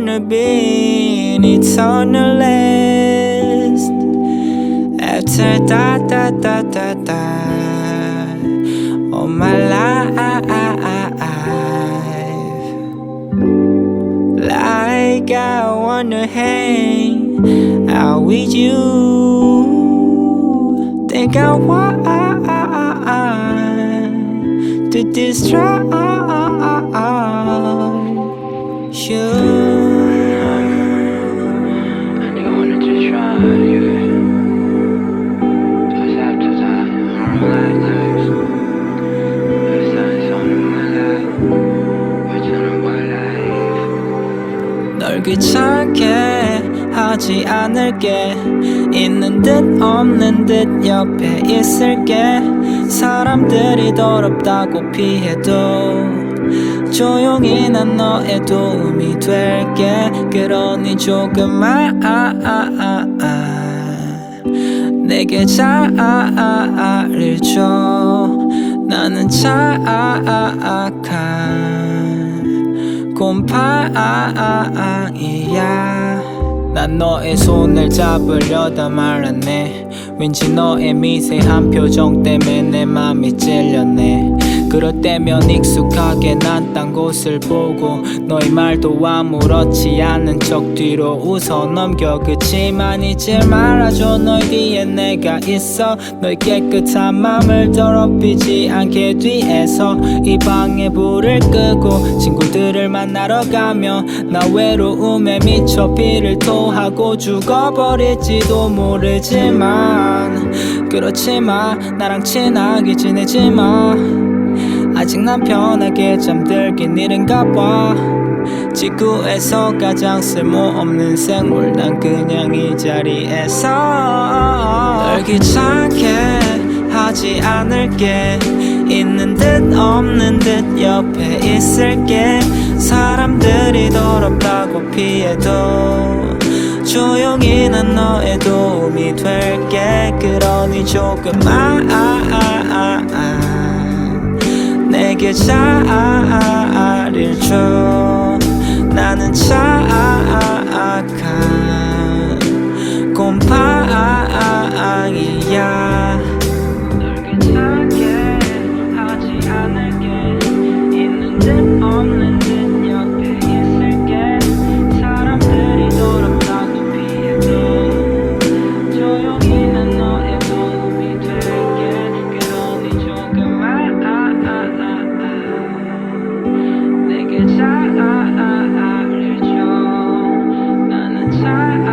wanna be it's on the list after da da da da da. All my life. Like I wanna hang out with you. Think I want to destroy 널 귀찮게 하지 않을게. 있는 듯 없는 듯 옆에 있을게. 사람들이 더럽다고 피해도 조용히 난 너의 도움이 될게. 그러니 조금만 아, 아, 아, 아. 내게 자아를 줘. 나는 차악한 곰팡이야. 난 너의 손을 잡으려다 말았네 왠지 너의 미세한 표정 때문에 내 맘이 찔렸네. 그럴 때면 익숙하게 난 딴 곳을 보고 너의 말도 아무렇지 않은 척 뒤로 웃어 넘겨. 그치만 잊지 말아줘. 너의 뒤에 내가 있어. 너의 깨끗한 맘을 더럽히지 않게 뒤에서 이 방에 불을 끄고 친구들을 만나러 가며 나 외로움에 미쳐 피를 토하고 죽어버릴지도 모르지만 그렇지만 나랑 친하게 지내지 마. 아직 난 편하게 잠들긴 이른가 봐. 지구에서 가장 쓸모없는 생물 난 그냥 이 자리에서. 널 귀찮게 하지 않을게. 있는 듯 없는 듯 옆에 있을게. 사람들이 더럽다고 피해도 조용히 난 너의 도움이 될게 그러니 조금만. 내게 자아를 줘 나는 차악한 side